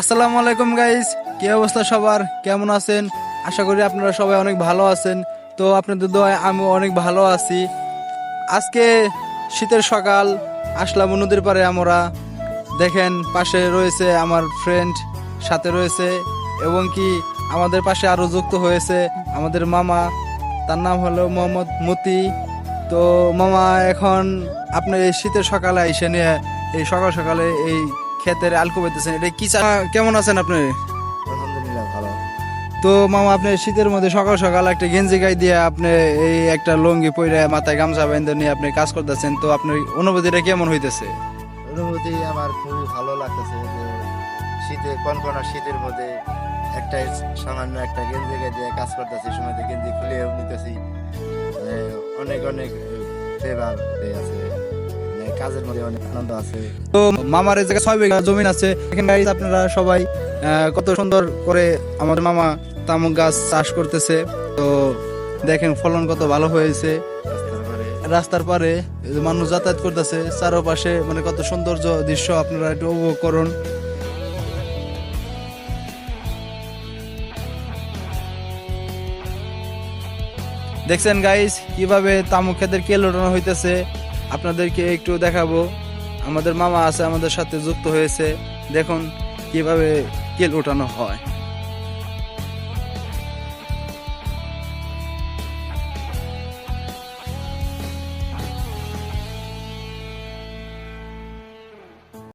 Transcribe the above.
আসসালামু আলাইকুম গাইস কি অবস্থা সবার? কেমন আছেন? আশা করি আপনারা সবাই অনেক ভালো আছেন। তো আপনাদের দোয়ায় আমি অনেক ভালো আছি। আজকে শীতের সকাল, আসলাম নদীর পারে আমরা। দেখেন, পাশে রয়েছে আমার ফ্রেন্ড সাথে রয়েছে, এবং কি আমাদের পাশে আরও যুক্ত হয়েছে আমাদের মামা। তার নাম হলো মোহাম্মদ মতি। তো মামা, এখন আপনি এই শীতের সকালে এসে নিয়ে এই সকাল সকালে এই ক্ষেতের আলকো পেতেছেন এটা কি চা- কেমন আছেন আপনি আলহামদুলিল্লাহ ভালো তো মামা আপনি শীতের মধ্যে সকাল সকাল একটা গেঞ্জি গাই দিয়ে আপনি এই একটা লুঙ্গি পরে মাথায় গামছা বেঁধে নিয়ে আপনি কাজ করতেছেন তো আপনার অনুভূতিটা কেমন হইতেছে অনুভূতি আমার খুবই ভালো লাগতেছে যে শীতে কনকনা শীতের মধ্যে একটা সামান্য একটা গেঞ্জি গায়ে দিয়ে কাজ করতেছি সময় গেঞ্জি খুলে নিতেছি মানে অনেক অনেক ফ্লেভার আছে মানে কাজের মধ্যে অনেক আনন্দ আছে। তো মামার এই জায়গায় ছয় বিঘা জমিন আছে। এখানে আপনারা সবাই কত সুন্দর করে আমাদের মামা তামুক গাছ চাষ করতেছে। তো দেখেন ফলন কত ভালো হয়েছে। রাস্তার পারে মানুষ যাতায়াত করতেছে। মানে কত সৌন্দর্য দৃশ্য আপনারা একটু উপভোগ করুন। দেখছেন গাইস কীভাবে তামুক ক্ষেতের কেল ওঠানো হইতেছে। আপনাদেরকে একটু দেখাবো। আমাদের মামা আছে, আমাদের সাথে যুক্ত হয়েছে। দেখুন কীভাবে কেল ওঠানো হয়।